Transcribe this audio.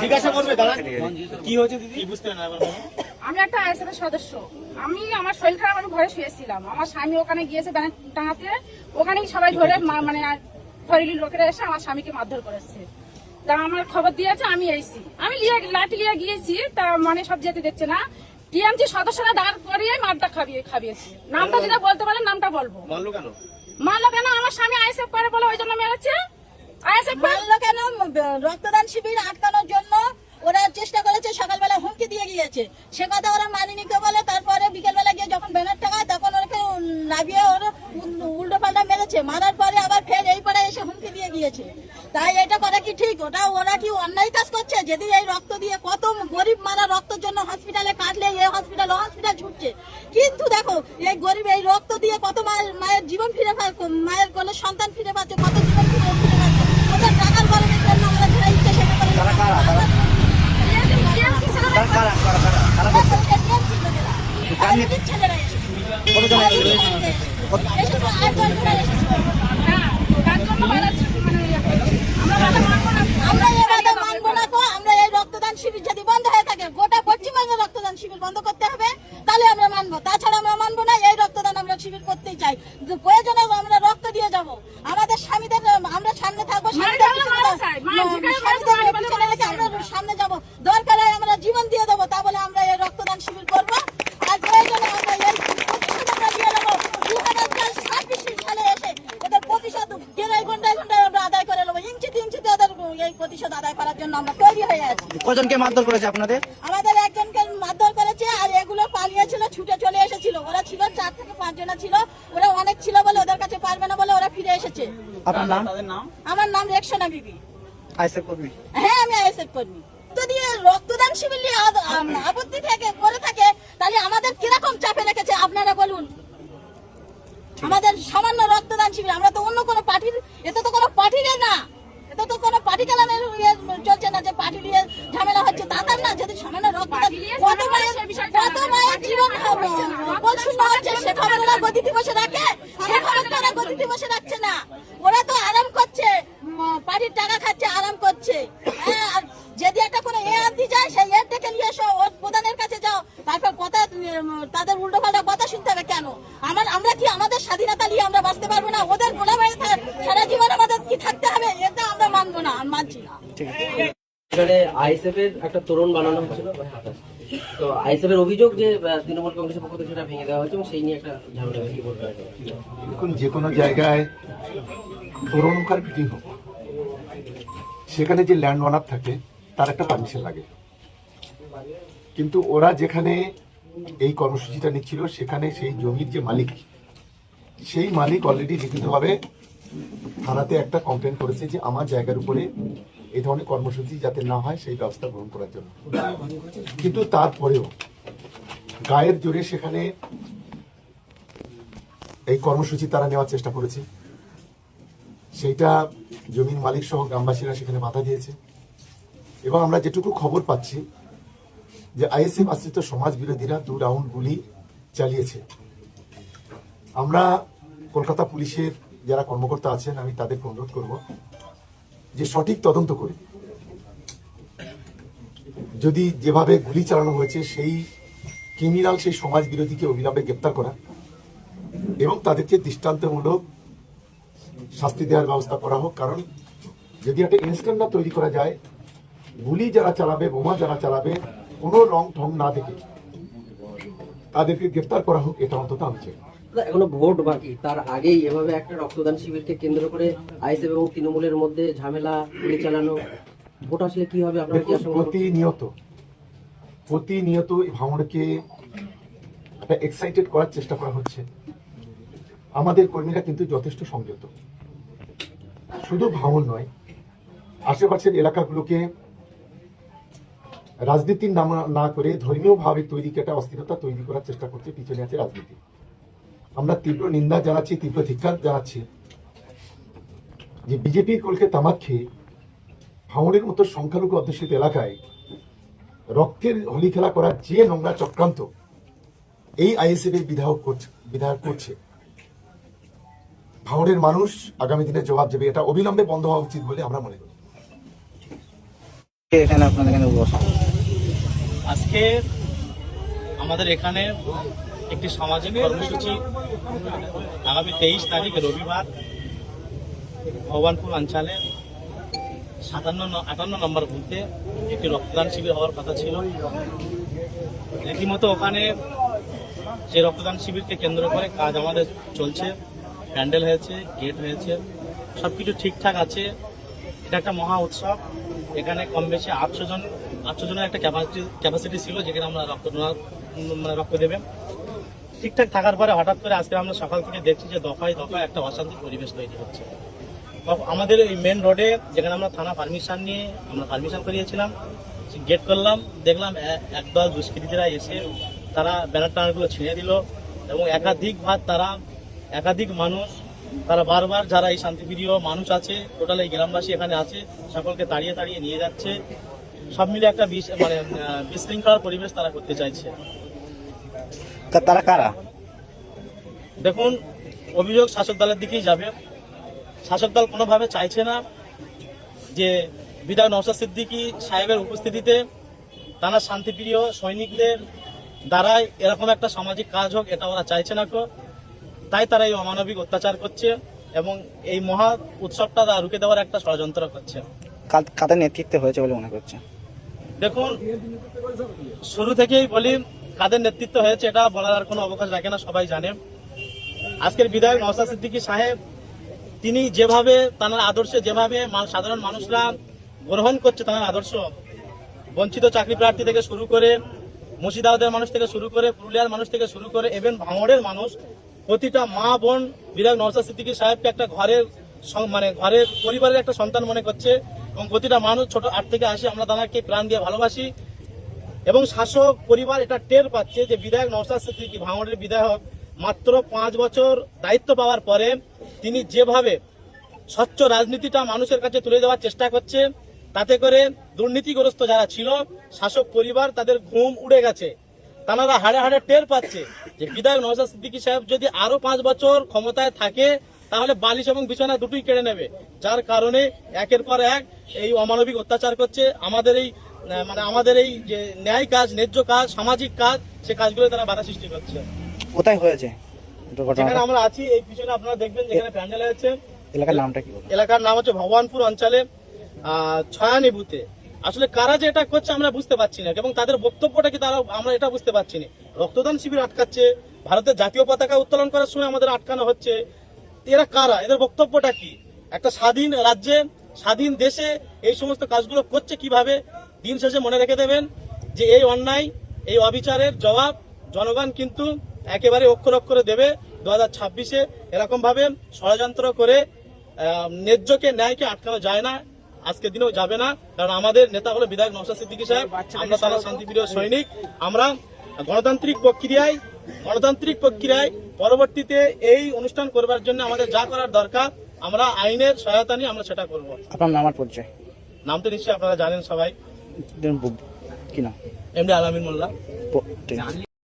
জিজ্ঞাসা করবে। দাঁড়ান। কি হয়েছে দিদি? বুঝতে না। আমি একটা আইএসএফের সদস্য। আমি আমার শরীর খারাপ আমি ঘরে শুয়েছিলাম। আমার স্বামী ওখানে গিয়েছে ব্যানার টাঙাতে। ওখানেই সবাই ধরে মানে ফরিলির লোকেরা এসে আমার স্বামীকে মারধর করেছে। তা আমার খবর দিয়েছে আমি এসেছি। আমি লাঠি লিয়ে গিয়েছি তা মানে সব যেতে দিচ্ছে না। টিএমসি সদস্যরা দাঁড় করিয়ে মারটা খাবিয়ে খাবিয়েছে। নামটা যেটা বলতে পারেন নামটা বলব। মানলো কেন? মারলো কেন? আমার স্বামী আইএসএফ করে বলে ওই জন্য মেরেছে। আইএসএফ মারলো কেন? রক্তদান শিবির আটকানোর জন্য ওরা চেষ্টা করেছে, সকালবেলা হুমকি দিয়ে গিয়েছে। সে কথা ওরা মানি নিতে বলে। তারপরে বিকেলবেলা গিয়ে যখন ব্যানার টাঙায় তখন ওরকে নাবিয়ে ওর উল্টো পাল্টা মেরেছে। মারার পরে আবার ফের এই পাড়ায় এসে হুমকি দিয়ে গিয়েছে। তাই এটা করা কি ঠিক? ওটা ওরা কি অন্যায় কাজ করছে? যেদিন এই রক্ত দিয়ে কত গরিব মারা রক্তের জন্য হসপিটালে কাটলে এই হসপিটাল ও হসপিটাল ছুটছে কিন্তু দেখো এই গরিব এই রক্ত দিয়ে কত মায়ের মায়ের জীবন ফিরে পাচ্ছে মায়ের কোলে সন্তান ফিরে পাচ্ছে কত জীবন ফিরে ফিরে পাচ্ছে ওদের টাকার গরমের জন্য আমরা যারা ইচ্ছে সেটা করে ছেলেরা এসেছে আট দশ জনের এসেছে হ্যাঁ তার জন্য মেরেছে মানে করেছে। আমরা বাধা মানবো না আমরা এই বাধা মানবো না তো আমরা এই রক্তদান শিবির যদি বন্ধ হয়ে থাকে গোটা পশ্চিমবঙ্গে রক্তদান শিবির বন্ধ করতে হবে তাহলে আমরা মানবো তাছাড়া আমরা মানবো না এই রক্তদান আমরা শিবির করতেই চাই যে প্রয়োজনে আমরা রক্ত দিয়ে যাব আমাদের স্বামীদের আমরা সামনে থাকব স্বামীদের মারা পিছনে- মারা চাই, মারা যেখানে স্বামীদের মারা মারা পিছনে রেখে আমরা সামনে যাব দরকার হয় আমরা জীবন দিয়ে দেবো তা বলে আমরা এই রক্তদান শিবির করব আর প্রয়োজনে আমরা এই প্রতিশোধ আমরা দিয়ে দেবো দু হাজার ছাব্বিশ সালে এসে ওদের প্রতিশোধ ঘেরাই ঘন্টায় ঘন্টায় আমরা আদায় করে নেব ইঞ্চিতে ইঞ্চিতে ওদের এই প্রতিশোধ আদায় করার জন্য আমরা তৈরি হয়ে আছি কজনকে মারধর করেছে আপনাদের? আমাদের একজনকে মারধর করেছে আর এগুলো পালিয়েছিল ছুটে চলে এসেছিল। ওরা ছিল চার থেকে পাঁচ জনা ছিল। ওরা অনেক ছিল বলে ওদের কাছে পারবে না বলে ওরা ফিরে এসেছে। আপনার নাম? আমার নাম রেকসোনা বিবি। আইসেফ কর্মী। হ্যাঁ আমি আইএসএফ কর্মী। তো দিয়ে রক্তদান শিবির নিয়ে আপত্তি থেকে করে থাকে তাহলে আমাদের কীরকম চাপে রেখেছে আপনারা বলুন? আমাদের সামান্য রক্তদান শিবির আমরা তো অন্য কোনো পার্টির এতে তো কোনো পার্টির না। এটা পার্টি চালানোর ইয়ে চলছে না যে পার্টি নিয়ে ঝামেলা হচ্ছে তাদের না যদি ঝামেলা রক্ত কত মায়ের কত মায়ের জীবন বলছি না। হচ্ছে সে খবর ওরা গদি দিবসে রাখে সে খবর তারা গতি দিবসে রাখছে না ওরা তো আরাম করছে উম, পার্টির টাকা খাচ্ছে আরাম করছে হ্যাঁ, আর যদি একটা কোনো এ আনতে যায় সেই এর ডেকে নিয়ে এসো ওর প্রধানের কাছে যাও তারপর কথা উম, তাদের উল্টো পাল্টা কথা শুনতে হবে কেন আমার আমরা কি আমাদের স্বাধীনতা নিয়ে আমরা বাঁচতে পারব না ওদের গোলাম হয়ে থা- সারা জীবন আমাদের কি থাকতে হবে এটা আমরা মানবো না আমি মানছি না এখানে আইএসএফ এর একটা তোরণ বানানো হচ্ছিল তো আইএসএফ এর অভিযোগ যে তৃণমূল কংগ্রেসের পক্ষ থেকে সেটা ভেঙে দেওয়া হয়েছে এবং সেই নিয়ে একটা ঝামেলা কি? দেখুন, যে কোনো জায়গায় তরুণকার মিটিং হোক, সেখানে যে ল্যান্ড ওনার থাকে, তার একটা পারমিশন লাগে কিন্তু ওরা যেখানে এই কর্মসূচিটা নিচ্ছিল, সেখানে সেই জমির যে মালিক, সেই মালিক অলরেডি লিখিতভাবে থানাতে একটা কমপ্লেন করেছে যে, আমার জায়গার উপরে এই ধরনের কর্মসূচি যাতে না হয়, সেই ব্যবস্থা গ্রহণ করার জন্য। কিন্তু তারপরেও গায়ের জোরে সেখানে এই কর্মসূচি তারা নেওয়ার চেষ্টা করেছে। সেইটা জমির মালিক সহ গ্রামবাসীরা সেখানে বাধা দিয়েছে। এবং আমরা যেটুকু খবর পাচ্ছি যে আইএসএফ আশ্রিত সমাজ বিরোধীরা দু রাউন্ড গুলি চালিয়েছে। আমরা কলকাতা পুলিশের যারা কর্মকর্তা আছেন, আমি তাদেরকে অনুরোধ করব যে সঠিক তদন্ত করে। যদি যেভাবে গুলি চালানো হয়েছে, সেই ক্রিমিনাল সেই সমাজ বিরোধীকে অবিলম্বে গ্রেপ্তার করা এবং তাদেরকে দৃষ্টান্তমূলক শাস্তি দেওয়ার ব্যবস্থা করা হোক। কারণ যদি একটা ইনস্ট্যান্ট তৈরি করা যায়, গুলি যারা চালাবে, বোমা যারা চালাবে, কোনো রং ঢং না দেখে তাদেরকে গ্রেপ্তার করা হোক, এটা অন্তত আমি চাই। এখনও ভোট বাকি। তার আগেই এভাবে একটা রক্তদান শিবিরকে কেন্দ্র করে আইএসএফ এবং তৃণমূলের মধ্যে ঝামেলা গুলি চালানো। ভোট আসলে কি হবে আপনার কি? প্রতিনিয়ত প্রতিনিয়ত এই ভাঙড়কে একটা এক্সাইটেড করার চেষ্টা করা হচ্ছে। আমাদের কর্মীরা কিন্তু যথেষ্ট সংযত। শুধু ভাঙন নয় আশেপাশের এলাকাগুলোকে রাজনীতির নাম না করে ধর্মীয় ভাবে তৈরিকে একটা অস্থিরতা তৈরি করার চেষ্টা করছে পিছনে আছে রাজনীতি। আমরা তীব্র নিন্দা জানাচ্ছি তীব্র ধিক্কার জানাচ্ছি যে বিজেপির কলকে তামাক খেয়ে ভাঙড়ের মতো সংখ্যালঘু অধ্যুষিত এলাকায় রক্তের হোলি খেলা করার যে নোংরা চক্রান্ত এই আইএসএফ এর বিধায়ক করছে বিধায়ক করছে। ভাঙড়ের মানুষ আগামী দিনে জবাব দেবে এটা অবিলম্বে বন্ধ হওয়া উচিত বলে আমরা মনে করি। এখানে আপনাদের এখানে বসা আজকে আমাদের এখানে একটি সামাজিক কর্মসূচি আগামী তেইশ তারিখ, রবিবার, ভগবানপুর অঞ্চলে সাতান্ন আটান্ন নম্বর বুথে একটি রক্তদান শিবির হওয়ার কথা ছিল। রীতিমতো ওখানে যে রক্তদান শিবিরকে কেন্দ্র করে কাজ আমাদের চলছে, প্যান্ডেল হয়েছে, গেট হয়েছে সব কিছু ঠিকঠাক আছে। এটা একটা মহা উৎসব। এখানে কম বেশি আটশো জন, আটশো জনের একটা ক্যাপাসিটি ক্যাপাসিটি ছিল যেখানে আমরা রক্ত মানে রক্ত দেবে। ঠিকঠাক থাকার পরে হঠাৎ করে আজকে আমরা সকাল থেকে দেখছি যে দফায় দফায় একটা অশান্তি পরিবেশ তৈরি হচ্ছে। আমাদের এই মেন রোডে যেখানে আমরা থানা পারমিশন নিয়ে আমরা পারমিশন করিয়েছিলাম গেট করলাম, দেখলাম একদল দুষ্কৃতীরা এসে তারা ব্যানার টানারগুলো ছিঁড়ে দিল এবং একাধিক ভাত তারা, একাধিক মানুষ, তারা বারবার যারা এই শান্তিপ্রিয় মানুষ আছে টোটাল এই গ্রামবাসী এখানে আছে, সকলকে তাড়িয়ে তাড়িয়ে নিয়ে যাচ্ছে। সব মিলে একটা বিশ- মানে বিশৃঙ্খলার পরিবেশ তারা করতে চাইছে। তারা কারা? দেখুন অভিযোগ শাসক দলের দিকেই যাবে। শাসক দল কোনোভাবে চাইছে না যে বিধায়ক নওশাদ সিদ্দিকী সাহেবের উপস্থিতিতে তারা শান্তিপ্রিয় সৈনিকদের দ্বারাই এরকম একটা সামাজিক কাজ হোক এটা ওরা চাইছে না কো তাই তারা এই অমানবিক অত্যাচার করছে এবং এই মহা উৎসবটা তারা রুখে দেওয়ার একটা ষড়যন্ত্র করছে। কাদের নেতৃত্বে হয়েছে বলে মনে করছে দেখুন শুরু থেকেই বলি কাদের নেতৃত্ব হয়েছে এটা বলার আর কোনো অবকাশ রাখে না, সবাই জানে। আজকের বিধায়ক নওশাদ সিদ্দিকী সাহেব, তিনি যেভাবে তার আদর্শে যেভাবে সাধারণ মানুষরা গ্রহণ করছে তার আদর্শ, বঞ্চিত চাকরি প্রার্থী থেকে শুরু করে মুর্শিদাবাদের মানুষ থেকে শুরু করে পুরুলিয়ার মানুষ থেকে শুরু করে এবং ভাঙড়ের মানুষ, প্রতিটা মা বোন বিধায়ক নওশাদ সিদ্দিকী সাহেবকে একটা ঘরের মানে ঘরের পরিবারের একটা সন্তান মনে করছে এবং প্রতিটা মানুষ ছোট আট থেকে আসে আমরা তাদেরকে প্রাণ দিয়ে ভালোবাসি। এবং শাসক পরিবার এটা টের পাচ্ছে যে বিধায়ক নওশাদ সিদ্দিকী ভাঙড়ের বিধায়ক। মাত্র পাঁচ বছর দায়িত্ব পাওয়ার পরে তিনি যেভাবে স্বচ্ছ রাজনীতিটা মানুষের কাছে তুলে দেওয়ার চেষ্টা করছে, তাতে করে দুর্নীতিগ্রস্ত যারা ছিল, শাসক পরিবার তাদের ঘুম উড়ে গেছে। তারা হাড়ে হাড়ে টের পাচ্ছে যে বিধায়ক নওশাদ সিদ্দিকী সাহেব যদি আরও পাঁচ বছর ক্ষমতায় থাকে, তাহলে বালিশ এবং বিছানা দুটোই কেড়ে নেবে। যার কারণে একের পর এক এই অমানবিক অত্যাচার করছে। আমাদের এই মানে আমাদের এই যে ন্যায় কাজ ন্যায্য কাজ সামাজিক কাজ সে কাজগুলো তারা বাধা সৃষ্টি করছে। কোথায় হয়েছে যেখানে আমরা আছি এই পিছনে আপনারা দেখবেন যেখানে প্যান্ডেল হয়েছে এলাকার নামটা কি এলাকার নাম হচ্ছে ভগবানপুর অঞ্চলে আহ, আসলে কারা যে এটা করছে আমরা বুঝতে পারছি না এবং তাদের বক্তব্যটা কি তারা আমরা এটা বুঝতে পারছি না। রক্তদান শিবির আটকাচ্ছে ভারতের জাতীয় পতাকা উত্তোলন করার সময় আমাদের আটকানো হচ্ছে। এরা কারা? এদের বক্তব্যটা কি? একটা স্বাধীন রাজ্যে স্বাধীন দেশে এই সমস্ত কাজগুলো করছে কীভাবে? দিন শেষে মনে রেখে দেবেন যে এই অন্যায় এই অবিচারের জবাব জনগণ কিন্তু একেবারে অক্ষর অক্ষরে দেবে। দু হাজার ছাব্বিশে এরকম ভাবে ষড়যন্ত্র করে ন্যায্যকে ন্যায়কে আটকানো যায় না। আজকের দিনেও যাবে না। কারণ আমাদের নেতা হলো বিধায়ক নৌসাদ সিদ্দিকী সাহেব আমরা তারা শান্তিপ্রিয় সৈনিক। আমরা গণতান্ত্রিক প্রক্রিয়ায় গণতান্ত্রিক প্রক্রিয়ায় পরবর্তীতে এই অনুষ্ঠান করবার জন্য আমাদের যা করার দরকার আমরা আইনের সহায়তা নিয়ে আমরা সেটা করব। আপনার নাম আর পরিচয়? নাম তো নিশ্চয়ই আপনারা জানেন সবাই। দিন- কি নাম? এমডি আলামিন মোল্লা।